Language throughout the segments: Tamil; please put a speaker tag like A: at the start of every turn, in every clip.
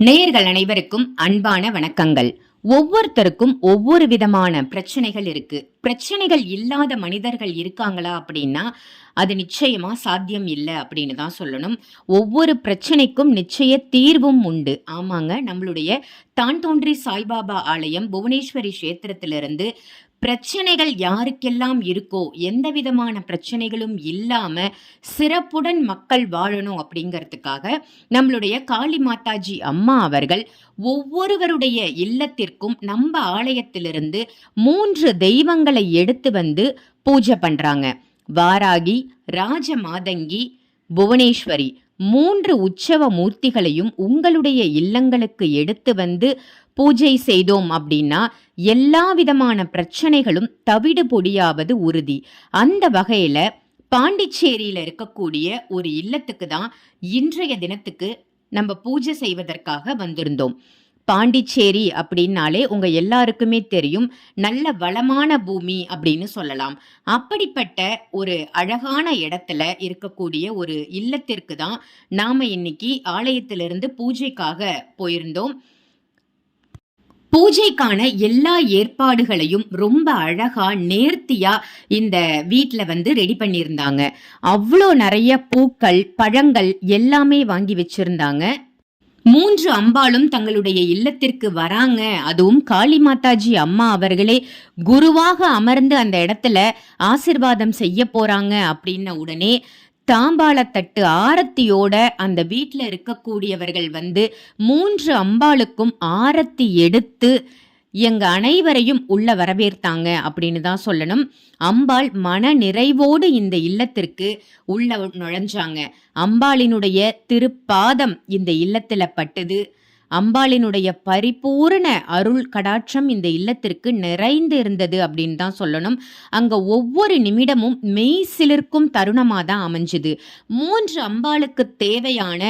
A: நேயர்கள் அனைவருக்கும் அன்பான வணக்கங்கள். ஒவ்வொருத்தருக்கும் ஒவ்வொரு விதமான பிரச்சனைகள் இருக்கு. பிரச்சனைகள் இல்லாத மனிதர்கள் இருக்காங்களா அப்படின்னா அது நிச்சயமா சாத்தியம் இல்லை அப்படின்னு தான் சொல்லணும். ஒவ்வொரு பிரச்சனைக்கும் நிச்சய தீர்வும் உண்டு. ஆமாங்க நம்மளுடைய தான் தோன்றி சாய்பாபா ஆலயம் புவனேஸ்வரி கஷேத்திரத்திலிருந்து பிரச்சனைகள் யாருக்கெல்லாம் இருக்கோ எந்த விதமான பிரச்சனைகளும் இல்லாமல் சிறப்புடன் மக்கள் வாழணும் அப்படிங்கிறதுக்காக நம்மளுடைய காளி மாதாஜி அம்மா அவர்கள் ஒவ்வொருவருடைய இல்லத்திற்கும் நம்ம ஆலயத்திலிருந்து மூன்று தெய்வங்களை எடுத்து வந்து பூஜை பண்ணுறாங்க வாராகி ராஜமாதங்கி புவனேஸ்வரி. மூன்று உற்சவ மூர்த்திகளையும் உங்களுடைய இல்லங்களுக்கு எடுத்து வந்து பூஜை செய்தோம் அப்படின்னா எல்லா விதமான பிரச்சனைகளும் தவிடு பொடியாவது உறுதி. அந்த வகையில் பாண்டிச்சேரியில் இருக்கக்கூடிய ஒரு இல்லத்துக்கு தான் இன்றைய தினத்துக்கு நம்ம பூஜை செய்வதற்காக வந்திருந்தோம். பாண்டிச்சேரி அப்படின்னாலே உங்க எல்லாருக்குமே தெரியும். நல்ல வளமான பூமி அப்படின்னு சொல்லலாம். அப்படிப்பட்ட ஒரு அழகான இடத்துல இருக்கக்கூடிய ஒரு இல்லத்திற்கு தான் நாம இன்னைக்கு ஆலயத்திலிருந்து பூஜைக்காக போயிருந்தோம். பூஜைக்கான எல்லா ஏற்பாடுகளையும் ரொம்ப அழகா நேர்த்தியா இந்த வீட்டில் வந்து ரெடி பண்ணியிருந்தாங்க. அவ்வளோ நிறைய பூக்கள் பழங்கள் எல்லாமே வாங்கி வச்சிருந்தாங்க. மூன்று அம்பாளும் தங்களுடைய இல்லத்திற்கு வராங்க. அதுவும் காளி மாதாஜி அம்மா அவர்களே குருவாக அமர்ந்து அந்த இடத்துல ஆசிர்வாதம் செய்ய போறாங்க அப்படின்ன உடனே தாம்பாளத்தட்டு ஆரத்தியோட அந்த வீட்டில் இருக்கக்கூடியவர்கள் வந்து மூன்று அம்பாளுக்கும் ஆரத்தி எடுத்து எங்க அனைவரையும் உள்ள வரவேற்றாங்க அப்படின்னு தான் சொல்லணும். அம்பாள் மன நிறைவோடு இந்த இல்லத்திற்கு உள்ள நுழைஞ்சாங்க. அம்பாளினுடைய திருப்பாதம் இந்த இல்லத்துல பட்டது. அம்பாளினுடைய பரிபூரண அருள் கடாட்சம் இந்த இல்லத்திற்கு நிறைந்து இருந்தது அப்படின்னு தான் சொல்லணும். அங்க ஒவ்வொரு நிமிடமும் மெய் சிலிர்க்கும் தருணமாக தான் அமைஞ்சுது. மூன்று அம்பாளுக்கு தேவையான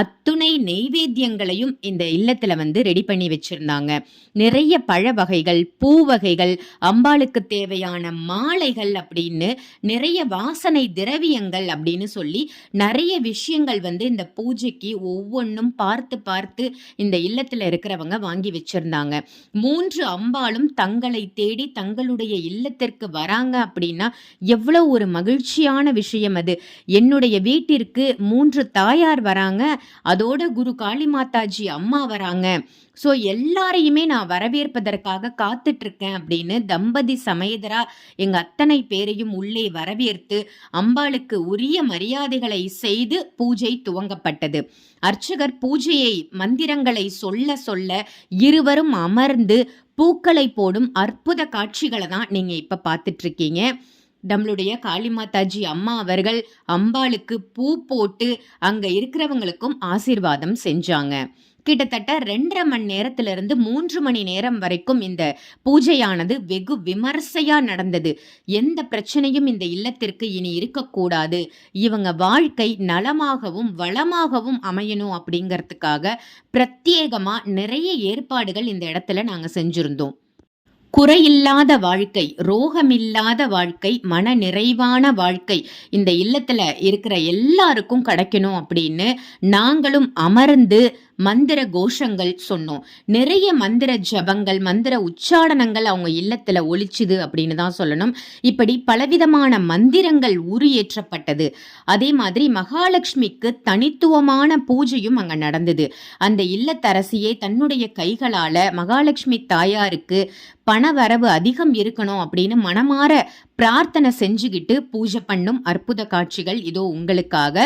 A: அத்துணை நெய்வேத்தியங்களையும் இந்த இல்லத்துல வந்து ரெடி பண்ணி வச்சிருந்தாங்க. நிறைய பழ வகைகள் பூ வகைகள் அம்பாளுக்கு தேவையான மாலைகள் அப்படின்னு நிறைய வாசனை திரவியங்கள் அப்படின்னு சொல்லி நிறைய விஷயங்கள் வந்து இந்த பூஜைக்கு ஒவ்வொன்றும் பார்த்து பார்த்து இந்த இந்த இல்லத்தில் இருக்கிறவங்க வாங்கி வச்சிருந்தாங்க. மூன்று அம்பாளும் தங்களை தேடி தங்களுடைய இல்லத்திற்கு வராங்க அப்படின்னா எவ்வளோ ஒரு மகிழ்ச்சியான விஷயம் அது. என்னுடைய வீட்டிற்கு மூன்று தாயார் வராங்க. அதோட குரு காளி மாதாஜி அம்மா வராங்க. ஸோ எல்லாரையுமே நான் வரவேற்பதற்காக காத்துட்ருக்கேன் அப்படின்னு தம்பதி சமேதரா எங்கள் அத்தனை பேரையும் உள்ளே வரவேற்று அம்பாளுக்கு உரிய மரியாதைகளை செய்து பூஜை துவங்கப்பட்டது. அர்ச்சகர் பூஜையை மந்திரங்களை சொல்ல சொல்ல இருவரும் அமர்ந்து பூக்களை போடும் அற்புத காட்சிகளை தான் நீங்க இப்ப பார்த்துட்ருக்கீங்க. நம்மளுடைய காளிமாதாஜி அம்மா அவர்கள் அம்பாளுக்கு பூ போட்டு அங்க இருக்கிறவங்களுக்கும் ஆசீர்வாதம் செஞ்சாங்க. கிட்டத்தட்ட ரெண்டரை மணி நேரத்திலிருந்து மூன்று மணி நேரம் வரைக்கும் இந்த பூஜையானது வெகு விமர்சையா நடந்தது. எந்த பிரச்சனையும் இந்த இல்லத்திற்கு இனி இருக்கக்கூடாது. இவங்க வாழ்க்கை நலமாகவும் வளமாகவும் அமையணும் அப்படிங்கிறதுக்காக பிரத்யேகமா நிறைய ஏற்பாடுகள் இந்த இடத்துல நாங்க செஞ்சிருந்தோம். குறையில்லாத வாழ்க்கை ரோகமில்லாத வாழ்க்கை மன நிறைவான வாழ்க்கை இந்த இல்லத்துல இருக்கிற எல்லாருக்கும் கிடைக்கணும் அப்படின்னு நாங்களும் அமர்ந்து மந்திர கோஷங்கள் சொன்னோம். நிறைய மந்திர ஜபங்கள் மந்திர உச்சாடனங்கள் அவங்க இல்லத்தில் ஒழிச்சுது அப்படின்னு தான் சொல்லணும். இப்படி பலவிதமான மந்திரங்கள் உருயேற்றப்பட்டது அதே மாதிரி மகாலட்சுமிக்கு தனித்துவமான பூஜையும் அங்கே நடந்தது. அந்த இல்லத்தரசியே தன்னுடைய கைகளால் மகாலட்சுமி தாயாருக்கு பணவரவு அதிகம் இருக்கணும் அப்படின்னு மனமாற பிரார்த்தனை செஞ்சுக்கிட்டு பூஜை பண்ணும் அற்புத காட்சிகள் இதோ உங்களுக்காக.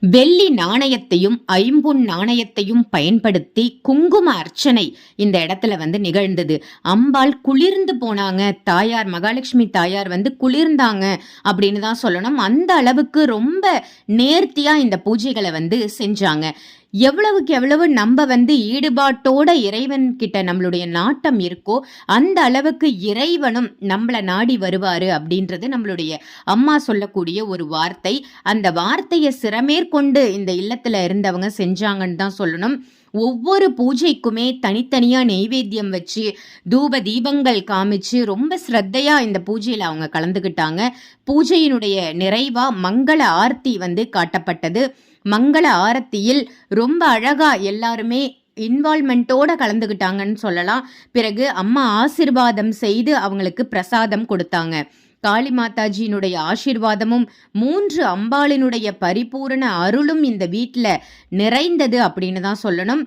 A: வெள்ளி நாணயத்தையும் ஐம்பொன் நாணயத்தையும் பயன்படுத்தி குங்கும அர்ச்சனை இந்த இடத்துல வந்து நிகழ்ந்தது. அம்பாள் குளிர்ந்து போனாங்க. தாயார் மகாலட்சுமி தாயார் வந்து குளிர்ந்தாங்க அப்படின்னு தான் சொல்லணும். அந்த அளவுக்கு ரொம்ப நேர்த்தியா இந்த பூஜைகளை வந்து செஞ்சாங்க. எவ்வளவுக்கு எவ்வளவு நம்ம வந்து ஈடுபாட்டோட இறைவன் கிட்ட நம்மளுடைய நாட்டம் இருக்கோ அந்த அளவுக்கு இறைவனும் நம்மளை நாடி வருவாரு அப்படின்றது நம்மளுடைய அம்மா சொல்லக்கூடிய ஒரு வார்த்தை. அந்த வார்த்தையை சிறமேற்கொண்டு இந்த இல்லத்துல இருந்தவங்க செஞ்சாங்கன்னு தான் சொல்லணும். ஒவ்வொரு பூஜைக்குமே தனித்தனியாக நெய்வேத்தியம் வச்சு தூப தீபங்கள் காமிச்சு ரொம்ப ஸ்ரத்தையாக இந்த பூஜையில் அவங்க கலந்துக்கிட்டாங்க பூஜையினுடைய நிறைவாக மங்கள ஆர்த்தி வந்து காட்டப்பட்டது. மங்கள ஆரத்தியில் ரொம்ப அழகா எல்லாருமே இன்வால்மெண்ட்டோட கலந்துக்கிட்டாங்கன்னு சொல்லலாம். பிறகு அம்மா ஆசிர்வாதம் செய்து அவங்களுக்கு பிரசாதம் கொடுத்தாங்க. காளி மாதாஜியினுடைய ஆசீர்வாதமும் மூன்று அம்பாளினுடைய பரிபூரண அருளும் இந்த வீட்டில் நிறைந்தது அப்படின்னு தான் சொல்லணும்.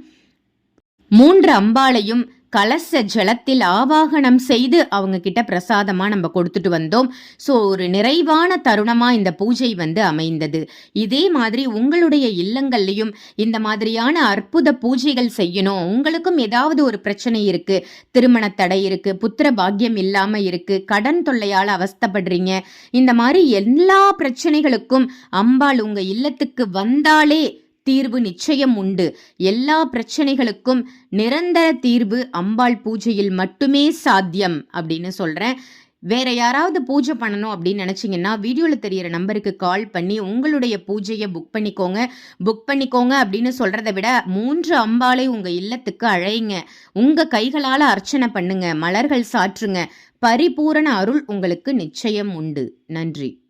A: மூன்று அம்பாளையும் கலச ஜலத்தில் ஆவாகனம் செய்து அவங்க கிட்ட பிரசாதமா நம்ம கொடுத்துட்டு வந்தோம். ஸோ ஒரு நிறைவான தருணமா இந்த பூஜை வந்து அமைந்தது. இதே மாதிரி உங்களுடைய இல்லங்கள்லையும் இந்த மாதிரியான அற்புத பூஜைகள் செய்யணும். உங்களுக்கும் ஏதாவது ஒரு பிரச்சனை இருக்கு திருமண தடை இருக்கு புத்திர பாக்கியம் இல்லாம இருக்கு கடன் தொல்லையால் அவஸ்தைப்படுறீங்க இந்த மாதிரி எல்லா பிரச்சனைகளுக்கும் அம்பாள் உங்க இல்லத்துக்கு வந்தாலே தீர்வு நிச்சயம் உண்டு. எல்லா பிரச்சனைகளுக்கும் நிரந்தர தீர்வு அம்பாள் பூஜையில் மட்டுமே சாத்தியம் அப்படின்னு சொல்கிறேன் வேற யாராவது பூஜை பண்ணணும் அப்படின்னு நினச்சிங்கன்னா வீடியோவில் தெரியிற நம்பருக்கு கால் பண்ணி உங்களுடைய பூஜையை புக் பண்ணிக்கோங்க. புக் பண்ணிக்கோங்க அப்படின்னு சொல்கிறத விட மூன்று அம்பாளை உங்க இல்லத்துக்கு அழையுங்க உங்க கைகளால அர்ச்சனை பண்ணுங்க மலர்கள் சாற்றுங்க. பரிபூரண அருள் உங்களுக்கு நிச்சயம் உண்டு. நன்றி.